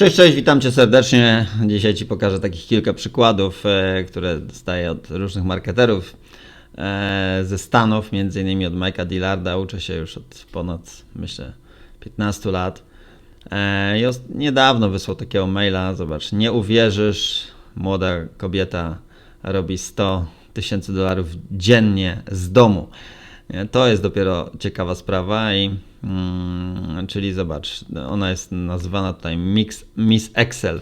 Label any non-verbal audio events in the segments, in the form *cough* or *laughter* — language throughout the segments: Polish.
Cześć, cześć, witam Cię serdecznie. Dzisiaj Ci pokażę takich kilka przykładów, e, które dostaję od różnych marketerów e, ze Stanów, między innymi od Mike'a Dillarda. Uczę się już od ponad, myślę, 15 lat. E, I niedawno wysłał takiego maila, zobacz, nie uwierzysz, młoda kobieta robi 100 tysięcy dolarów dziennie z domu. To jest dopiero ciekawa sprawa i mm, czyli zobacz, ona jest nazywana tutaj Mix, Miss Excel.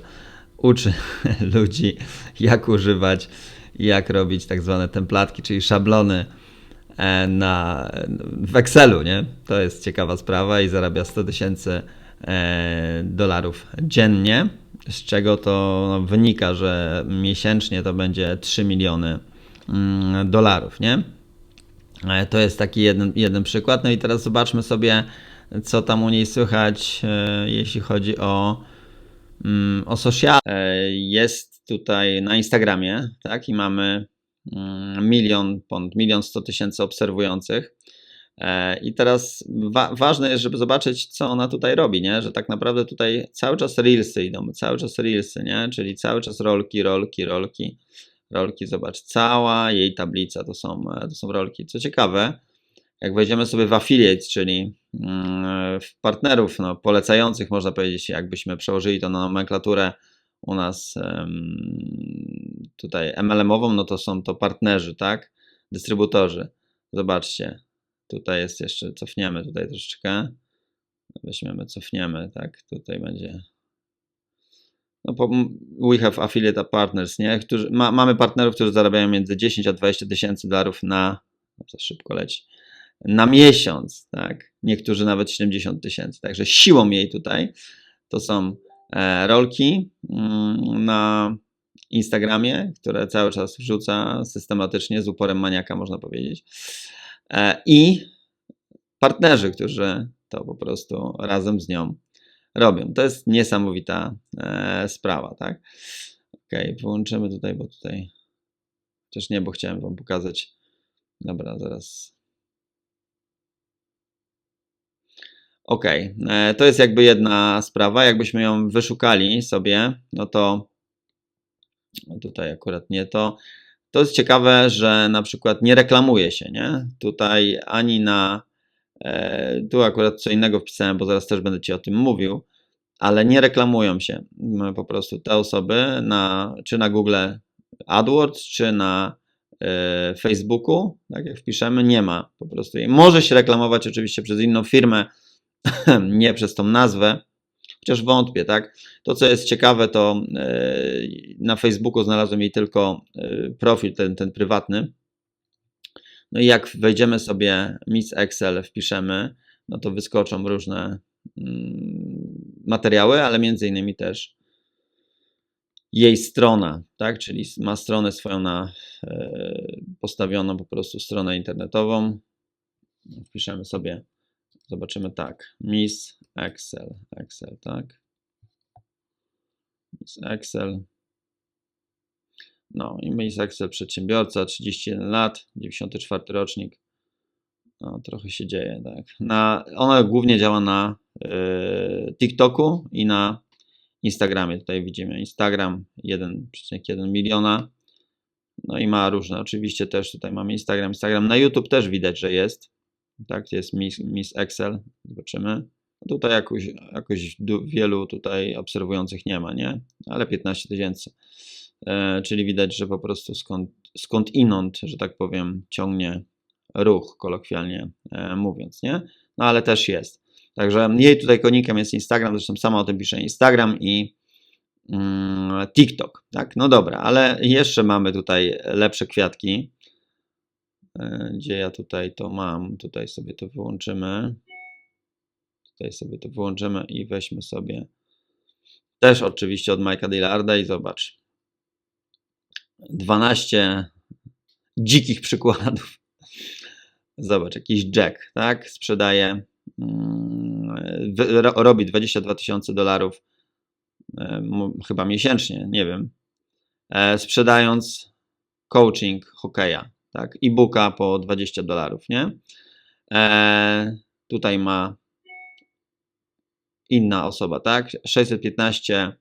Uczy *laughs* ludzi jak używać, jak robić tak zwane templatki, czyli szablony e, na, w Excelu, nie? To jest ciekawa sprawa i zarabia 100 tysięcy e, dolarów dziennie, z czego to no, wynika, że miesięcznie to będzie 3 miliony mm, dolarów, nie? E, To jest taki jeden, jeden przykład. No i teraz zobaczmy sobie, co tam u niej słychać, e, jeśli chodzi o, mm, o social. E, Jest tutaj na Instagramie, tak, i mamy mm, milion, ponad milion sto tysięcy obserwujących. I teraz wa- ważne jest, żeby zobaczyć, co ona tutaj robi, nie? Że tak naprawdę tutaj cały czas reelsy idą, cały czas reelsy, nie? Czyli cały czas rolki, rolki, rolki rolki, zobacz, cała jej tablica to są, to są rolki. Co ciekawe, jak wejdziemy sobie w affiliate, czyli mm, w partnerów no, polecających, można powiedzieć, jakbyśmy przełożyli to na nomenklaturę u nas tutaj MLM-ową, no to są to partnerzy, tak? Dystrybutorzy. Zobaczcie, tutaj jest jeszcze, cofniemy tutaj troszeczkę. Weźmiemy, cofniemy, tak? Tutaj będzie no, we have affiliate partners, nie? Którzy, ma, mamy partnerów, którzy zarabiają między 10 a 20 tysięcy dolarów na, no, za szybko leci, na miesiąc, tak? Niektórzy nawet 70 tysięcy. Także siłą jej tutaj to są e, rolki mm, na Instagramie, które cały czas wrzuca systematycznie z uporem maniaka, można powiedzieć. E, I partnerzy, którzy to po prostu razem z nią robią. To jest niesamowita e, sprawa, tak? Ok, wyłączymy tutaj, bo tutaj. Chociaż nie, bo chciałem Wam pokazać. Dobra, zaraz. Ok, e, to jest jakby jedna sprawa. Jakbyśmy ją wyszukali sobie, no to tutaj akurat nie to. To jest ciekawe, że na przykład nie reklamuje się, nie? Tutaj ani na Tu akurat co innego wpisałem, bo zaraz też będę Ci o tym mówił, ale nie reklamują się po prostu te osoby na, czy na Google AdWords, czy na e, Facebooku, tak jak wpiszemy, nie ma po prostu. Może się reklamować oczywiście przez inną firmę, *clears throat* nie przez tą nazwę, chociaż wątpię, tak? To, co jest ciekawe, to e, na Facebooku znalazłem jej tylko e, profil, ten, ten prywatny, no i jak wejdziemy sobie Miss Excel, wpiszemy, no to wyskoczą różne mm, materiały, ale między innymi też jej strona, tak? Czyli ma stronę swoją na e, postawioną po prostu stronę internetową. Wpiszemy sobie, zobaczymy tak, Miss Excel, Excel, tak? Miss Excel. No i Miss Excel przedsiębiorca, 31 lat, 94 rocznik. No, trochę się dzieje, tak. Na, ona głównie działa na y, TikToku i na Instagramie. Tutaj widzimy Instagram 1,1 miliona. No i ma różne. Oczywiście też tutaj mamy Instagram. Instagram na YouTube też widać, że jest. Tak, jest Miss, Miss Excel. Zobaczymy. No tutaj jakoś, jakoś wielu tutaj obserwujących nie ma, nie? Ale 15 tysięcy. E, czyli widać, że po prostu skąd, skąd inąd, że tak powiem, ciągnie ruch, kolokwialnie e, mówiąc, nie? No ale też jest. Także jej tutaj konikiem jest Instagram, zresztą sama o tym pisze Instagram i mm, TikTok, tak? No dobra, ale jeszcze mamy tutaj lepsze kwiatki. E, Gdzie ja tutaj to mam? Tutaj sobie to wyłączymy. Tutaj sobie to wyłączymy i weźmy sobie też oczywiście od Mike'a Dillarda i zobacz. 12 dzikich przykładów. Zobacz, jakiś Jack, tak? Sprzedaje, mm, robi 22 tysiące dolarów e, chyba miesięcznie, nie wiem, e, sprzedając coaching hokeja, tak? E-booka po 20 dolarów, nie? E, tutaj ma inna osoba, tak? 615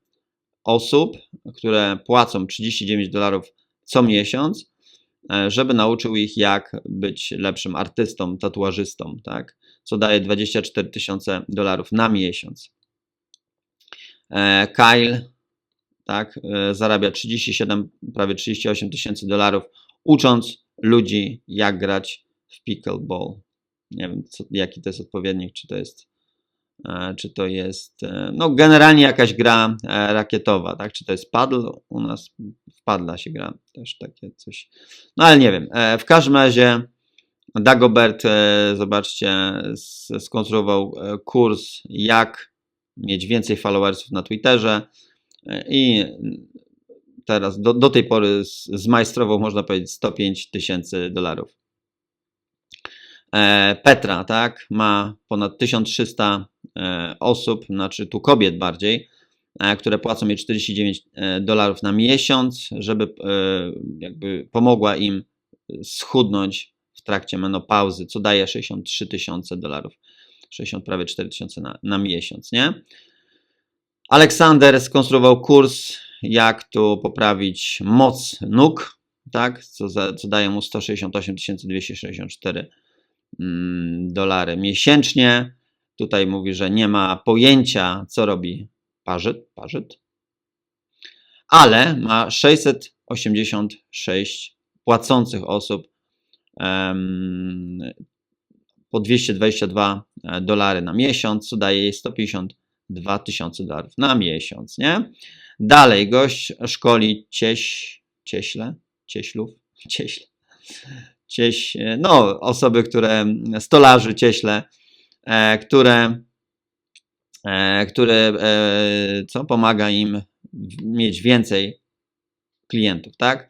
osób, które płacą 39 dolarów co miesiąc, e, żeby nauczył ich, jak być lepszym artystą, tatuażystą, tak? Co daje 24 tysiące dolarów na miesiąc. E, Kyle, tak, e, zarabia 37, prawie 38 tysięcy dolarów, ucząc ludzi, jak grać w pickleball. Nie wiem, co, jaki to jest odpowiednik, czy to jest czy to jest, e, no generalnie jakaś gra e, rakietowa, tak, czy to jest paddle, u nas w paddla się gra też takie coś, no ale nie wiem, w każdym razie Dagobert, zobaczcie, skonstruował kurs, jak mieć więcej followersów na Twitterze i teraz do, do tej pory zmajstrował, można powiedzieć, 105 tysięcy dolarów. Petra, tak, ma ponad 1300 E, osób, znaczy tu kobiet bardziej, e, które płacą jej 49 e, dolarów na miesiąc, żeby jakby pomogła im schudnąć w trakcie menopauzy, co daje 63 tysiące dolarów, 60 prawie 4 tysiące na, na miesiąc, nie? Aleksander skonstruował kurs, jak tu poprawić moc nóg, tak, co, za, co daje mu 168 264 mm, dolary miesięcznie. Tutaj mówi, że nie ma pojęcia, co robi parzyt, parzyt, ale ma 686 płacących osób um, po 222 e, dolary na miesiąc, co daje jej 152 tysiące dolarów na miesiąc, nie? Dalej gość szkoli cieś, cieśle, cieślów, cieśle, cieś, no osoby, które, stolarzy, cieśle, E, które, e, które e, co pomaga im mieć więcej klientów, tak?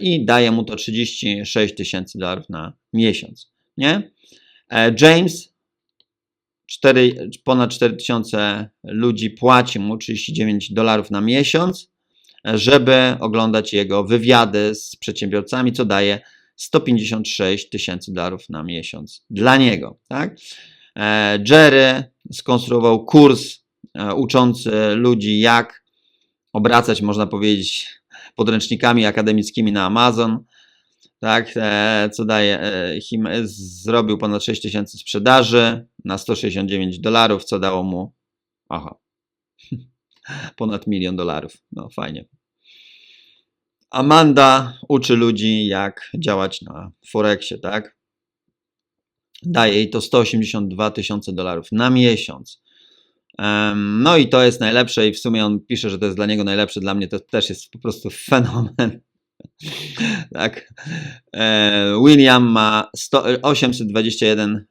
I daje mu to 36 tysięcy dolarów na miesiąc, nie? James 4, ponad 4 tysiące ludzi płaci mu 39 dolarów na miesiąc, żeby oglądać jego wywiady z przedsiębiorcami, co daje 156 tysięcy dolarów na miesiąc dla niego, tak? E, Jerry skonstruował kurs e, uczący ludzi, jak obracać, można powiedzieć, podręcznikami akademickimi na Amazon. Tak, e, co daje, zrobił ponad 6 tysięcy sprzedaży na 169 dolarów, co dało mu, aha, *laughs* ponad milion dolarów. No fajnie. Amanda uczy ludzi, jak działać na Forexie, tak? Daje jej to 182 tysiące dolarów na miesiąc. No i to jest najlepsze i w sumie on pisze, że to jest dla niego najlepsze, dla mnie to też jest po prostu *laughs* fenomen. tak. William ma 100, 821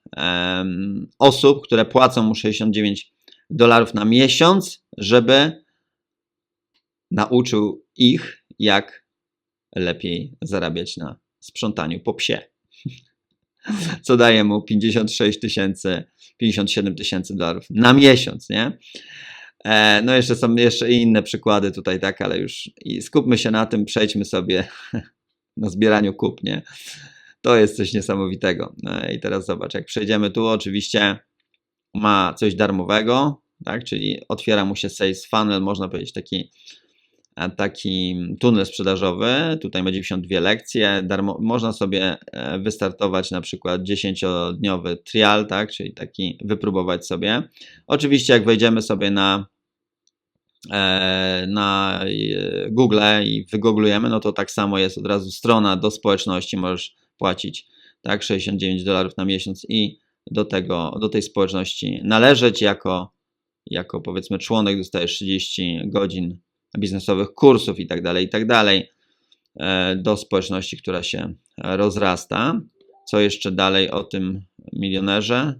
osób, które płacą mu 69 dolarów na miesiąc, żeby nauczył ich, jak lepiej zarabiać na sprzątaniu po psie co daje mu 56 tysięcy, 57 tysięcy dolarów na miesiąc, nie? E, no jeszcze są jeszcze inne przykłady tutaj, tak, ale już i skupmy się na tym, przejdźmy sobie *laughs* na zbieraniu kup, nie? To jest coś niesamowitego. No I teraz zobacz, jak przejdziemy tu, oczywiście ma coś darmowego, tak, czyli otwiera mu się sales funnel, można powiedzieć taki taki tunel sprzedażowy. Tutaj ma 92 lekcje. Darmo, można sobie e, wystartować na przykład 10-dniowy trial, tak, czyli taki wypróbować sobie. Oczywiście, jak wejdziemy sobie na e, na e, Google i wygooglujemy, no to tak samo jest od razu strona do społeczności, możesz płacić tak 69 dolarów na miesiąc i do tego, do tej społeczności należeć jako, jako powiedzmy członek dostajesz 30 godzin biznesowych kursów itd., tak itd. Tak e, do społeczności, która się rozrasta. Co jeszcze dalej o tym milionerze?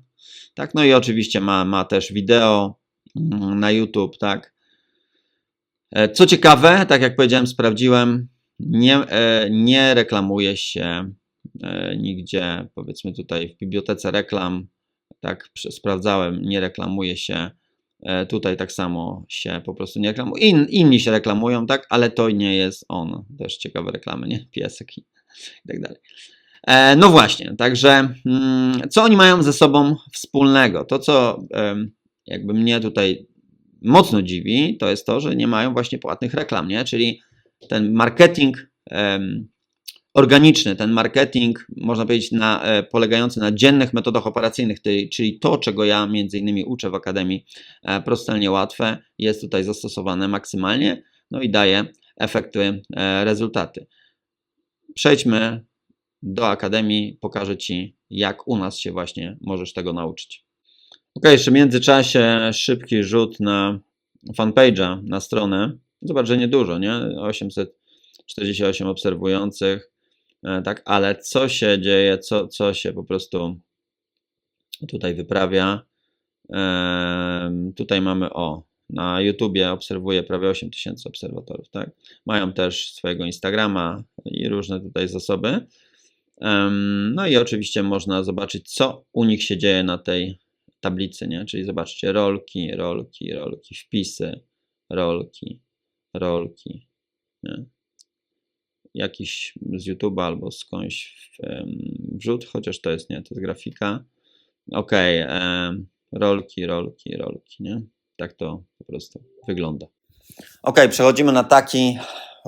Tak, no i oczywiście ma, ma też wideo mm, na YouTube, tak. E, co ciekawe, tak jak powiedziałem, sprawdziłem, nie, e, nie reklamuje się nigdzie, powiedzmy tutaj w bibliotece reklam, tak sprawdzałem, nie reklamuje się tutaj tak samo się po prostu nie reklamuje. In, inni się reklamują, tak, ale to nie jest on. Też ciekawe reklamy, nie? Piesek i, *laughs* tak dalej. E, no właśnie, także mm, co oni mają ze sobą wspólnego? To, co jakby mnie tutaj mocno dziwi, to jest to, że nie mają właśnie płatnych reklam, nie? Czyli ten marketing organiczny, ten marketing, można powiedzieć, na, e, polegający na dziennych metodach operacyjnych, czyli to, czego ja między innymi uczę w Akademii e, Prostelnie Łatwe, jest tutaj zastosowane maksymalnie, no i daje efekty, e, rezultaty. Przejdźmy do Akademii, pokażę Ci, jak u nas się właśnie możesz tego nauczyć. Ok, jeszcze w międzyczasie szybki rzut na fanpage'a, na stronę. Zobacz, że niedużo, nie? 848 obserwujących, tak, ale co się dzieje, co, co się po prostu tutaj wyprawia? Tutaj mamy o, na YouTubie obserwuje prawie 8 tysięcy obserwatorów, tak? Mają też swojego Instagrama i różne tutaj zasoby. No i oczywiście można zobaczyć, co u nich się dzieje na tej tablicy, nie? Czyli zobaczcie, rolki, rolki, rolki, wpisy, rolki, rolki, nie? Jakiś z YouTube'a albo skądś w, wrzut, chociaż to jest nie, to jest grafika. Okej, em, rolki, rolki, rolki, nie? Tak to po prostu wygląda. Ok, przechodzimy na taki,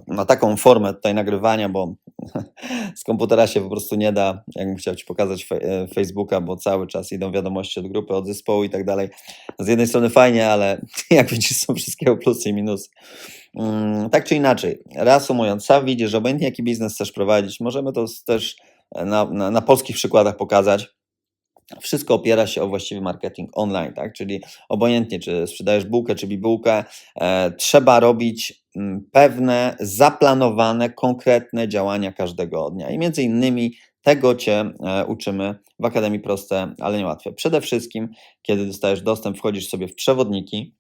na taką formę tutaj nagrywania, bo *laughs* z komputera się po prostu nie da, jakbym chciał Ci pokazać fe- e, Facebooka, bo cały czas idą wiadomości od grupy, od zespołu i tak dalej. Z jednej strony fajnie, ale *laughs* jak widzisz są wszystkiego plusy i minusy. Mm, Tak czy inaczej, reasumując, sam widzisz, że obojętnie jaki biznes chcesz prowadzić, możemy to też na, na, na polskich przykładach pokazać. Wszystko opiera się o właściwy marketing online, tak? Czyli obojętnie, czy sprzedajesz bułkę, czy bibułkę, e, trzeba robić pewne zaplanowane, konkretne działania każdego dnia. I między innymi tego Cię e, uczymy w Akademii Proste, ale niełatwe. Przede wszystkim, kiedy dostajesz dostęp, wchodzisz sobie w przewodniki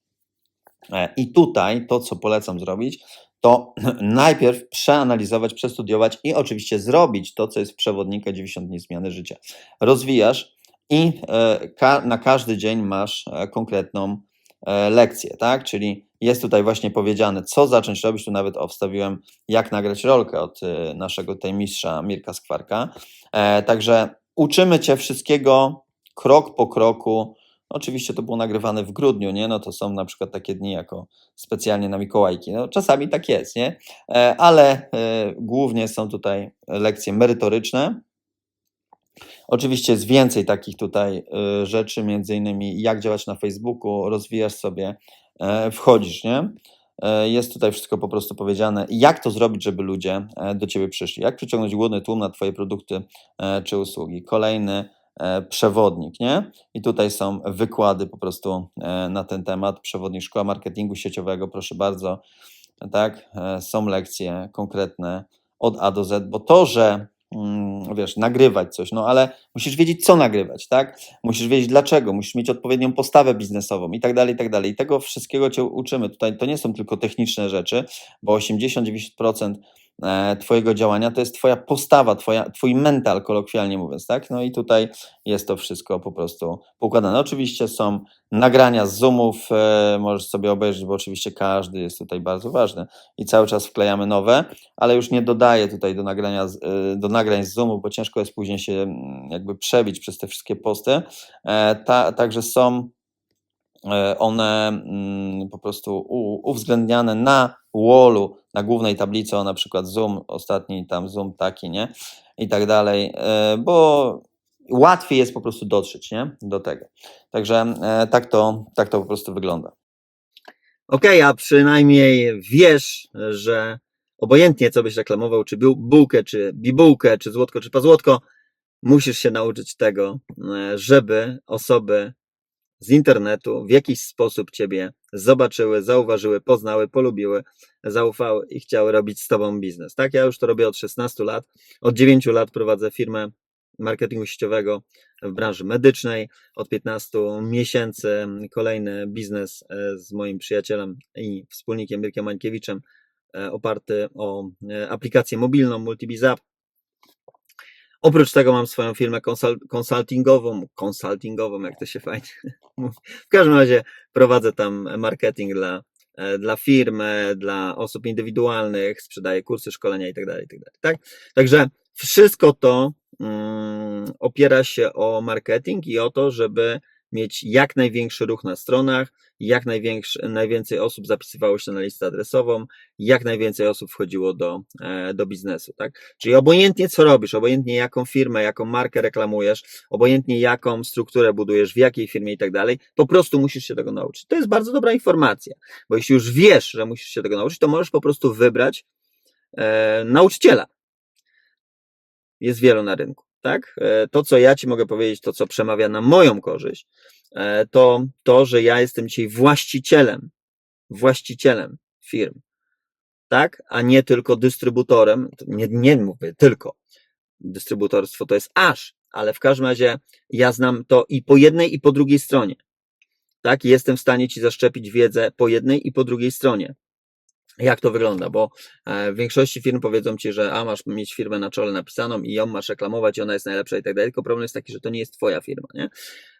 e, i tutaj to, co polecam zrobić, to *clears throat* najpierw przeanalizować, przestudiować i oczywiście zrobić to, co jest w przewodniku 90 dni zmiany życia. Rozwijasz i e, na każdy dzień masz konkretną lekcję, tak? Czyli jest tutaj właśnie powiedziane, co zacząć robić. Tu nawet o, wstawiłem, jak nagrać rolkę od e, naszego tutaj mistrza Mirka Skwarka. E, Także uczymy Cię wszystkiego krok po kroku. Oczywiście to było nagrywane w grudniu, nie? No to są na przykład takie dni jako specjalnie na Mikołajki. No czasami tak jest, nie? E, Ale e, głównie są tutaj lekcje merytoryczne. Oczywiście jest więcej takich tutaj y, rzeczy, między innymi jak działać na Facebooku, rozwijasz sobie, e, wchodzisz, nie? E, Jest tutaj wszystko po prostu powiedziane, jak to zrobić, żeby ludzie e, do Ciebie przyszli, jak przyciągnąć głodny tłum na Twoje produkty czy usługi. Kolejny przewodnik, nie? I tutaj są wykłady po prostu na ten temat. Przewodnik Szkoła Marketingu Sieciowego, proszę bardzo, tak? Są lekcje konkretne od A do Z, bo to, że wiesz, nagrywać coś, no ale musisz wiedzieć, co nagrywać, tak? Musisz wiedzieć dlaczego, musisz mieć odpowiednią postawę biznesową i tak dalej, i tak dalej. I tego wszystkiego cię uczymy. Tutaj to nie są tylko techniczne rzeczy, bo 80-90% e, Twojego działania to jest Twoja postawa, twoja, Twój mental, kolokwialnie mówiąc, tak? No i tutaj jest to wszystko po prostu poukładane. Oczywiście są nagrania z Zoomów, e, możesz sobie obejrzeć, bo oczywiście każdy jest tutaj bardzo ważny i cały czas wklejamy nowe, ale już nie dodaję tutaj do, nagrania, y, do nagrań z Zoomu, bo ciężko jest później się mm, jakby przebić przez te wszystkie posty. E, Ta, także są e, one mm, po prostu uwzględniane na wallu, na głównej tablicy, o na przykład Zoom, ostatni tam Zoom taki, nie? I tak dalej, e, bo łatwiej jest po prostu dotrzeć, nie? Do tego. Także e, tak to, tak to po prostu wygląda. Okej, a przynajmniej wiesz, że obojętnie co byś reklamował, czy bułkę, czy bibułkę, czy złotko, czy pazłotko, musisz się nauczyć tego, e, żeby osoby z internetu w jakiś sposób ciebie zobaczyły, zauważyły, poznały, polubiły, zaufały i chciały robić z tobą biznes. Tak, ja już to robię od 16 lat. Od 9 lat prowadzę firmę marketingu sieciowego w branży medycznej. Od 15 miesięcy kolejny biznes e, z moim przyjacielem i wspólnikiem Mirkiem Mańkiewiczem e, oparty o e, aplikację mobilną Multibiz App. Oprócz tego mam swoją firmę konsul- konsultingową, konsultingową, jak to się fajnie *laughs* mówi. W każdym razie prowadzę tam marketing dla, e, dla firm, e, dla osób indywidualnych, sprzedaję kursy, szkolenia itd. itd. Tak? Także wszystko to mm, opiera się o marketing i o to, żeby mieć jak największy ruch na stronach, jak najwięcej osób zapisywało się na listę adresową, jak najwięcej osób wchodziło do, e, do biznesu, tak? Czyli obojętnie co robisz, obojętnie jaką firmę, jaką markę reklamujesz, obojętnie jaką strukturę budujesz, w jakiej firmie i tak dalej, po prostu musisz się tego nauczyć. To jest bardzo dobra informacja, bo jeśli już wiesz, że musisz się tego nauczyć, to możesz po prostu wybrać e, nauczyciela. Jest wielu na rynku, tak? E, to, co ja Ci mogę powiedzieć, to, co przemawia na moją korzyść, e, to to, że ja jestem dzisiaj właścicielem, właścicielem firm, tak? A nie tylko dystrybutorem, nie, nie mówię tylko, dystrybutorstwo to jest aż, ale w każdym razie ja znam to i po jednej, i po drugiej stronie. Tak, jestem w stanie ci zaszczepić wiedzę po jednej i po drugiej stronie. Jak to wygląda? Bo e, w większości firm powiedzą ci, że a masz mieć firmę na czole napisaną i ją masz reklamować, i ona jest najlepsza i tak dalej. Tylko problem jest taki, że to nie jest twoja firma, nie?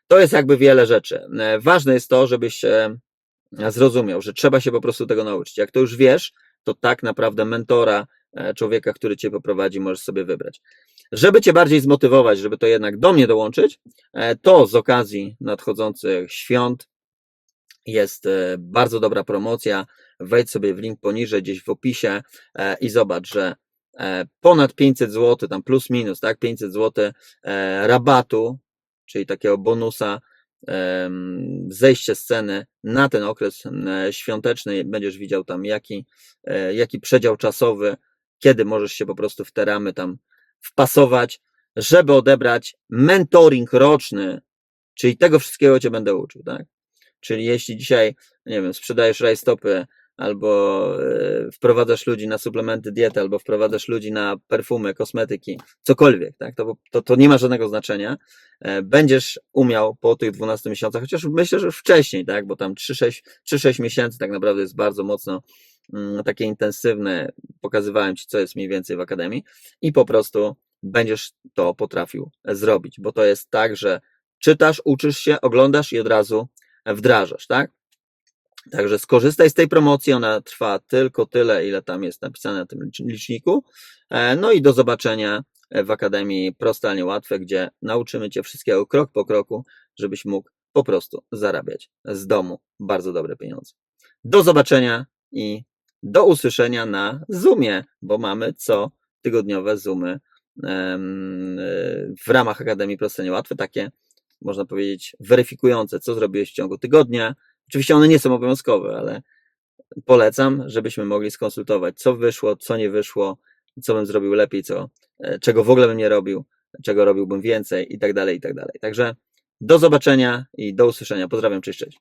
To jest jakby wiele rzeczy. E, Ważne jest to, żebyś e, zrozumiał, że trzeba się po prostu tego nauczyć. Jak to już wiesz, to tak naprawdę mentora, człowieka, który cię poprowadzi, możesz sobie wybrać. Żeby cię bardziej zmotywować, żeby to jednak do mnie dołączyć, to z okazji nadchodzących świąt jest bardzo dobra promocja. Wejdź sobie w link poniżej, gdzieś w opisie e, i zobacz, że e, ponad 500 zł, tam plus minus, tak, 500 zł e, rabatu, czyli takiego bonusa, zejście z ceny na ten okres świąteczny. Będziesz widział tam, jaki, jaki przedział czasowy, kiedy możesz się po prostu w te ramy tam wpasować, żeby odebrać mentoring roczny, czyli tego wszystkiego cię będę uczył, tak? Czyli jeśli dzisiaj, nie wiem, sprzedajesz rajstopy, albo e, wprowadzasz ludzi na suplementy diety, albo wprowadzasz ludzi na perfumy, kosmetyki, cokolwiek, tak? To, to, to nie ma żadnego znaczenia. E, Będziesz umiał po tych 12 miesiącach, chociaż myślę, że wcześniej, tak? Bo tam 3-6 3-6 miesięcy tak naprawdę jest bardzo mocno mm, takie intensywne. Pokazywałem Ci, co jest mniej więcej w akademii i po prostu będziesz to potrafił zrobić, bo to jest tak, że czytasz, uczysz się, oglądasz i od razu wdrażasz, tak? Także skorzystaj z tej promocji, ona trwa tylko tyle, ile tam jest napisane na tym licz- liczniku. E, No i do zobaczenia w Akademii Proste, a nie łatwe, gdzie nauczymy Cię wszystkiego krok po kroku, żebyś mógł po prostu zarabiać z domu bardzo dobre pieniądze. Do zobaczenia i do usłyszenia na Zoomie, bo mamy co tygodniowe Zoomy w ramach Akademii Proste, a nie łatwe, takie można powiedzieć weryfikujące, co zrobiłeś w ciągu tygodnia, Oczywiście one nie są obowiązkowe, ale polecam, żebyśmy mogli skonsultować, co wyszło, co nie wyszło, co bym zrobił lepiej, co, e, czego w ogóle bym nie robił, czego robiłbym więcej i tak dalej, i tak dalej. Także do zobaczenia i do usłyszenia. Pozdrawiam, cześć, cześć.